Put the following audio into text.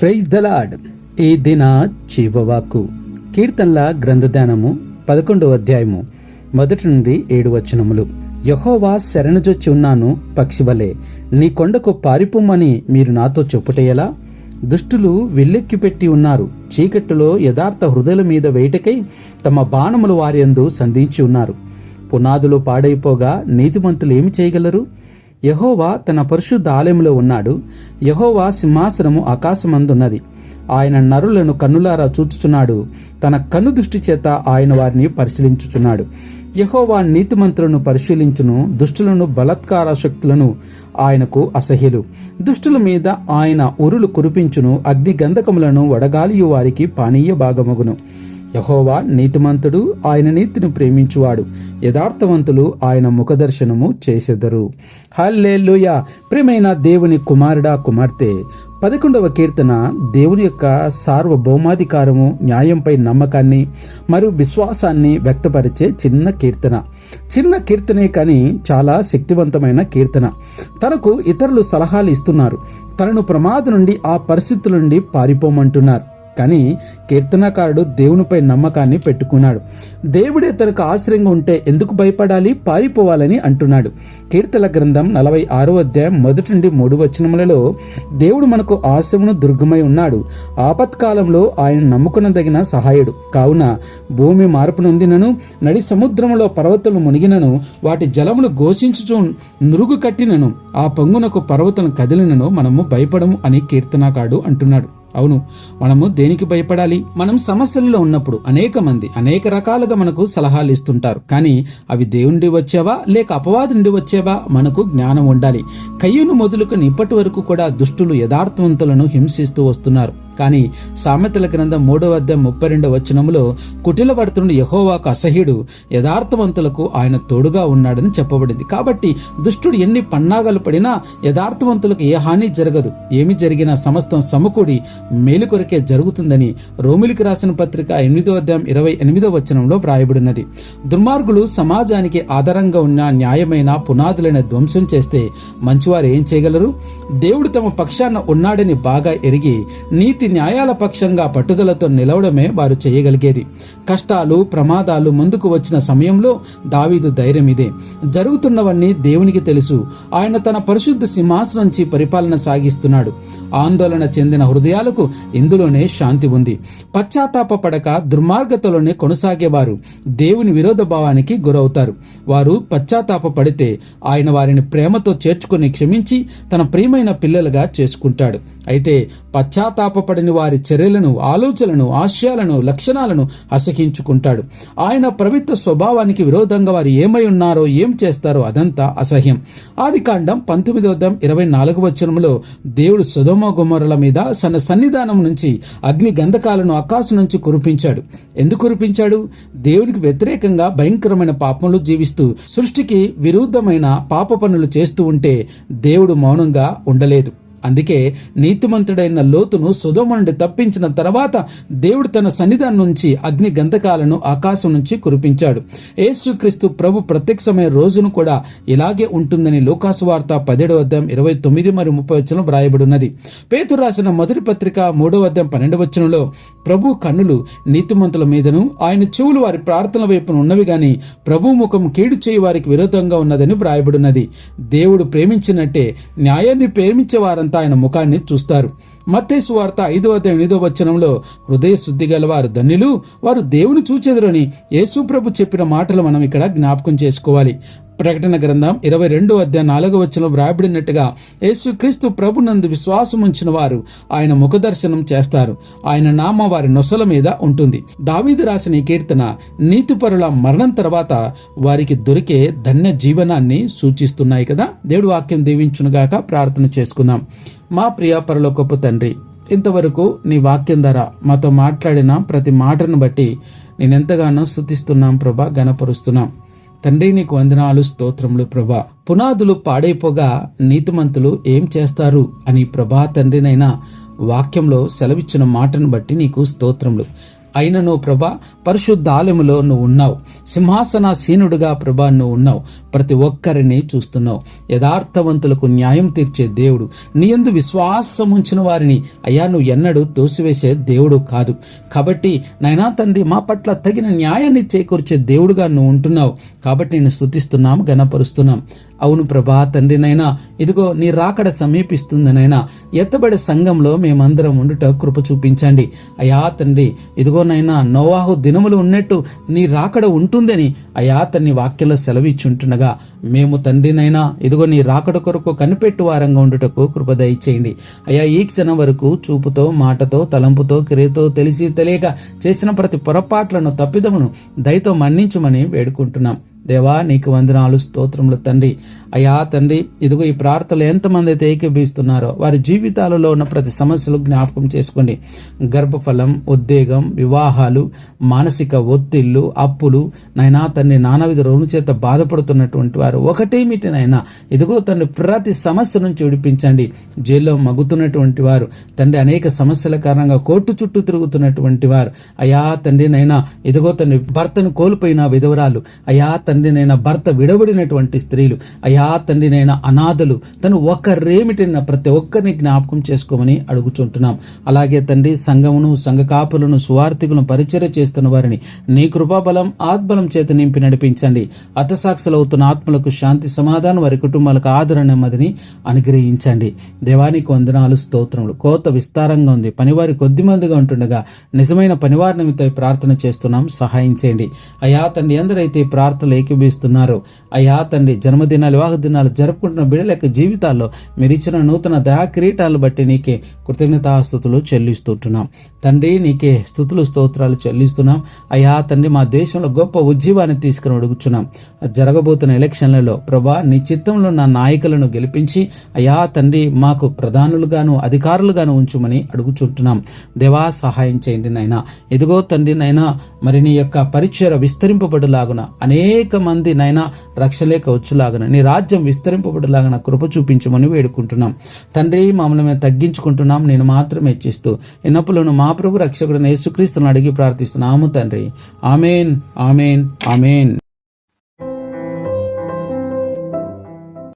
Praise the Lord ఈ దిన జీవవాకు కీర్తనల గ్రంథధ్యానము పదకొండవ అధ్యాయము మొదటి నుండి ఏడు వచనములు. యహోవా శరణజొచ్చి ఉన్నాను పక్షివలే. నీ కొండకు పారిపోమ్మని మీరు నాతో చెప్పుటేయలా? దుష్టులు విల్లెక్కి పెట్టి ఉన్నారు. చీకట్టులో యథార్థ హృదయల మీద వేటకై తమ బాణములు వారి సంధించి ఉన్నారు. పునాదులు పాడైపోగా నీతిమంతులు ఏమి చేయగలరు? యహోవా తన పరిశుద్ధ ఆలయంలో ఉన్నాడు. యహోవా సింహాసనము ఆకాశమందున్నది. ఆయన నరులను కన్నులారా చూచుచున్నాడు. తన కన్ను దృష్టి చేత ఆయన వారిని పరిశీలించుచున్నాడు. యహోవా నీతిమంతులను పరిశీలించును దుష్టులను బలత్కార శక్తులను ఆయనకు అసహ్యులు. దుష్టుల మీద ఆయన ఉరులు కురిపించును అగ్ని గంధకములను వడగాలియు వారికి పానీయ భాగమగును. యహోవా నీతిమంతుడు ఆయన నీతిని ప్రేమించువాడు. యథార్థవంతులు ఆయన ముఖదర్శనము చేసెదరు. హల్లేలుయ! ప్రియమైన దేవుని కుమారుడా కుమార్తె! పదకొండవ కీర్తన దేవుని యొక్క సార్వభౌమాధికారము న్యాయంపై నమ్మకాన్ని మరియు విశ్వాసాన్ని వ్యక్తపరిచే చిన్న కీర్తన. చిన్న కీర్తనే కానీ చాలా శక్తివంతమైన కీర్తన. తనకు ఇతరులు సలహాలు ఇస్తున్నారు. తనను ప్రమాదం నుండి ఆ పరిస్థితుల నుండి పారిపోమంటున్నారు. కానీ కీర్తనకారుడు దేవునిపై నమ్మకాన్ని పెట్టుకున్నాడు. దేవుడే తనకు ఆశ్రయంగా ఉంటే ఎందుకు భయపడాలి? పారిపోవాలని అంటున్నాడు. కీర్తన గ్రంథం నలభై ఆరో అధ్యాయం మొదటి నుండి మూడు వచనములలో దేవుడు మనకు ఆశ్రమును దుర్గమై ఉన్నాడు. ఆపత్కాలంలో ఆయన నమ్ముకునదగిన సహాయుడు. కావున భూమి మార్పు నొందినను నడి సముద్రంలో పర్వతములు మునిగినను వాటి జలములు ఘోషించుచు నురుగు కట్టినను ఆ పొంగునకు పర్వతం కదిలినను మనము భయపడము అని కీర్తనకాడు అంటున్నాడు. అవును మనము దేనికి భయపడాలి? మనం సమస్యల్లో ఉన్నప్పుడు అనేక మంది అనేక రకాలుగా మనకు సలహాలు ఇస్తుంటారు. కానీ అవి దేవుండి వచ్చేవా? లేక అపవాది నుండి వచ్చేవా? మనకు జ్ఞానం ఉండాలి. కయ్యూను మొదలుకొని ఇప్పటి వరకు కూడా దుష్టులు యథార్థవంతులను హింసిస్తూ వస్తున్నారు. కానీ సామెతల గ్రంథం మూడవ అధ్యాయం ముప్పై రెండవ వచనములో కుటిలపడుతుండే యహోవాకు అసహ్యుడు యథార్థవంతులకు ఆయన తోడుగా ఉన్నాడని చెప్పబడింది. కాబట్టి దుష్టుడు ఎన్ని పన్నాగాలు పడినా యథార్థవంతులకు ఏ హాని జరగదు. ఏమి జరిగినా సమస్తం సమకూడి మేలు కొరకే జరుగుతుందని రోమిలికి రాసిన పత్రిక ఎనిమిదో అధ్యాయం ఇరవై ఎనిమిదో వచనంలో వ్రాయబడినది. దుర్మార్గులు సమాజానికి ఆధారంగా ఉన్న న్యాయమైన పునాదులైన ధ్వంసం చేస్తే మంచివారు ఏం చేయగలరు? దేవుడు తమ పక్షాన ఉన్నాడని బాగా ఎరిగి నీతి న్యాయాల పక్షంగా పట్టుదలతో నిలవడమే వారు చేయగలిగేది. కష్టాలు ప్రమాదాలు ముందుకు వచ్చిన సమయంలో దావీదు ధైర్యం ఇదే. జరుగుతున్నవన్నీ దేవునికి తెలుసు. ఆయన తన పరిశుద్ధ సింహాసనం నుంచి పరిపాలన సాగిస్తున్నాడు. ఆందోళన చెందిన హృదయాలకు ఇందులోనే శాంతి ఉంది. పశ్చాత్తాప పడక దుర్మార్గతలోనే కొనసాగేవారు. దేవుని విరోధ భావానికి గురవుతారు. వారు పశ్చాత్తాప పడితే ఆయన వారిని ప్రేమతో చేర్చుకుని క్షమించి తన ప్రియమైన పిల్లలుగా చేసుకుంటాడు. అయితే పశ్చాత్తాపపడిన వారి చర్యలను ఆలోచనలను ఆశయాలను లక్షణాలను అసహించుకుంటాడు ఆయన ప్రవిత్త స్వభావానికి విరోధంగా వారు ఏమై ఉన్నారో ఏం చేస్తారో అదంతా అసహ్యం. ఆది కాండం పంతొమ్మిదో ఇరవై నాలుగు వచనంలో దేవుడు సుధమ గుమ్మరుల మీద తన సన్నిధానం నుంచి అగ్ని గంధకాలను ఆకాశం నుంచి కురిపించాడు. ఎందుకు కురిపించాడు? దేవునికి వ్యతిరేకంగా భయంకరమైన పాపములు జీవిస్తూ సృష్టికి విరుద్ధమైన పాప పనులు చేస్తూ ఉంటే దేవుడు మౌనంగా ఉండలేదు. అందుకే నీతిమంతుడైన లోతును సుధమ నుండి తప్పించిన తర్వాత దేవుడు తన సన్నిధానం నుంచి అగ్ని గంధకాలను ఆకాశం నుంచి కురిపించాడు. యేసుక్రీస్తు ప్రభు ప్రత్యక్షమైన రోజును కూడా ఇలాగే ఉంటుందని లోకాసు వార్త పదిహేడవ అధ్యాయం ఇరవై తొమ్మిది మరియు ముప్పై వచ్చిన వ్రాయబడినది. పేతురు రాసిన మొదటి పత్రిక మూడవ అధ్యాయం పన్నెండు వచనంలో ప్రభు కన్నులు నీతిమంతుల మీదను ఆయన చెవులు వారి ప్రార్థన వైపున ఉన్నవి గాని ప్రభు ముఖం కీడు చేయి వారికి విరోధంగా ఉన్నదని వ్రాయబడినది. దేవుడు ప్రేమించినట్టే న్యాయాన్ని ప్రేమించే వారంతా ఆయన ముఖాన్ని చూస్తారు. మత్తేసు వార్త ఐదో అధ్యాయం ఎనిమిదో వచనంలో హృదయ శుద్ధి గల వారు ధన్యులు వారు దేవుని చూచెదరని యేసుప్రభు చెప్పిన మాటలు మనం ఇక్కడ జ్ఞాపకం చేసుకోవాలి. ప్రకటన గ్రంథం ఇరవై రెండో అధ్యాయం నాలుగో వచనం వ్రాయబడినట్టుగా యేసుక్రీస్తు ప్రభునందు విశ్వాసం ఉంచిన వారు ఆయన ముఖదర్శనం చేస్తారు. ఆయన నామ వారి నొసల మీద ఉంటుంది. దావీదు రాసిన ఈ కీర్తన నీతిపరుల మరణం తర్వాత వారికి దొరికే ధన్య జీవనాన్ని సూచిస్తున్నాయి కదా? దేవుడు వాక్యం దీవించునుగాక ప్రార్థన చేసుకుందాం. మా ప్రియ గొప్ప తండ్రి ఇంతవరకు నీ వాక్యం ద్వారా మాతో మాట్లాడిన ప్రతి మాటను బట్టి నేనెంతగానో శుతిస్తున్నాం ప్రభా గణపరుస్తున్నాం. తండ్రి నీకు వందనాలు స్తోత్రములు ప్రభా. పునాదులు పాడైపోగా నీతిమంతులు ఏం చేస్తారు అని ప్రభా తండ్రినైనా వాక్యంలో సెలవిచ్చిన మాటను బట్టి నీకు స్తోత్రములు. అయినను ప్రభా పరిశుద్ధ ఆలయములో నువ్వు ఉన్నావు. సింహాసనాసీనుడుగా ప్రభా నువ్వు ఉన్నావు. ప్రతి ఒక్కరిని చూస్తున్నావు. యథార్థవంతులకు న్యాయం తీర్చే దేవుడు. నీయందు విశ్వాసం ఉంచిన వారిని అయ్యా నువ్వు ఎన్నడూ తోసివేసే దేవుడు కాదు. కాబట్టి నైనా తండ్రి మా పట్ల తగిన న్యాయాన్ని చేకూర్చే దేవుడుగా నువ్వు ఉంటున్నావు. కాబట్టి నేను స్థుతిస్తున్నాం గణపరుస్తున్నాం అవును ప్రభా తండ్రి నైనా ఇదిగో నీ రాకడ సమీపిస్తుందనైనా ఎత్తబడే సంఘంలో మేమందరం ఉండుట కృప చూపించండి. అయా తండ్రి ఇదిగోనైనా నోవాహు దినములు ఉన్నట్టు నీ రాకడ ఉంటుందని అయా తన్ని వాక్యంలో సెలవిచ్చుంటుండగా మేము తండ్రినైనా ఇదిగో నీ రాకడ కొరకు కనిపెట్టు వారంగా ఉండుటకు కృప దయచేయండి. అయా ఈ క్షణం వరకు చూపుతో మాటతో తలంపుతో క్రియతో తెలిసి తెలియక చేసిన ప్రతి పొరపాట్లను తప్పిదమును దయతో మన్నించుమని వేడుకుంటున్నాం. దేవా నీకు వందనాలు స్తోత్రములు తండ్రి. అయా తండ్రి ఇదిగో ఈ ప్రార్థనలు ఎంతమంది అయితే ఏకీభిస్తున్నారో వారి జీవితాలలో ఉన్న ప్రతి సమస్యలు జ్ఞాపకం చేసుకోండి. గర్భఫలం ఉద్వేగం వివాహాలు మానసిక ఒత్తిళ్ళు అప్పులు నైనా తండ్రి నానావిధ రోగుల చేత బాధపడుతున్నటువంటి వారు ఒకటేమిటి నైనా ఇదిగో తండ్రి ప్రతి సమస్య నుంచి విడిపించండి. జైల్లో మగ్గుతున్నటువంటి వారు తండ్రి అనేక సమస్యల కారణంగా కోర్టు చుట్టూ తిరుగుతున్నటువంటి వారు అయా తండ్రి నైనా ఇదిగో తండ్రి భర్తను కోల్పోయిన విధవరాలు అయా తండ్రి నైనా భర్త విడబడినటువంటి స్త్రీలు అయా తండ్రి నైనా అనాథలు తను ఒక్కరేమిటిన ప్రతి ఒక్కరిని జ్ఞాపకం చేసుకోమని అడుగుచుంటున్నాం. అలాగే తండ్రి సంఘమును సంఘ కాపులను సువార్థికులను పరిచయ చేస్తున్న వారిని నీ కృపాబలం ఆత్బలం చేత నింపి నడిపించండి. అతసాక్షులవుతున్న ఆత్మలకు శాంతి సమాధానం వారి కుటుంబాలకు ఆదరణ నెమ్మదిని అనుగ్రహించండి. దేవానికి వందనాలు స్తోత్రములు. కోత విస్తారంగా ఉంది. పనివారి కొద్ది మందిగా ఉంటుండగా నిజమైన పనివారి నిమిత్తం ప్రార్థన చేస్తున్నాం. సహాయం చేయండి. అయా తండ్రి ఎందరైతే ప్రార్థనలు ఏకీభిస్తున్నారో అయ్యా తండ్రి జన్మదినాలు వివాహ దినాలు జరుపుకుంటున్న బిడ్డల యొక్క జీవితాల్లో మీరు ఇచ్చిన నూతన దయా కిరీటాలు బట్టి నీకే కృతజ్ఞతాస్థుతులు చెల్లిస్తుంటున్నాం. తండ్రి నీకే స్థుతులు స్తోత్రాలు చెల్లిస్తున్నాం. అయ్యా తండ్రి మా దేశంలో గొప్ప ఉజ్జీవాన్ని తీసుకుని అడుగుచున్నాం. జరగబోతున్న ఎలక్షన్లలో ప్రభా నీ చిత్తంలో నా నాయకులను గెలిపించి అయ్యా తండ్రి మాకు ప్రధానులుగాను అధికారులుగాను ఉంచుమని అడుగుచుంటున్నాం. దేవా సహాయం చేయండి నాయన. ఎదుగో తండ్రి నైనా మరి నీ యొక్క పరిచయ విస్తరింపబడులాగున అనేక మంది నైనా రక్షలేక వచ్చులాగున. నీ రాజ్యం విస్తరింపబడులాగున కృప చూపించమని వేడుకుంటున్నాం. తండ్రి మమ్మల్ని మేము తగ్గించుకుంటున్నాం. నేను మాత్రమే ఇచ్చిస్తూ ఎన్నప్పులను మా ప్రభు రక్షకుడు యేసుక్రీస్తుని అడిగి ప్రార్థిస్తున్నాము తండ్రి. Amen amen amen.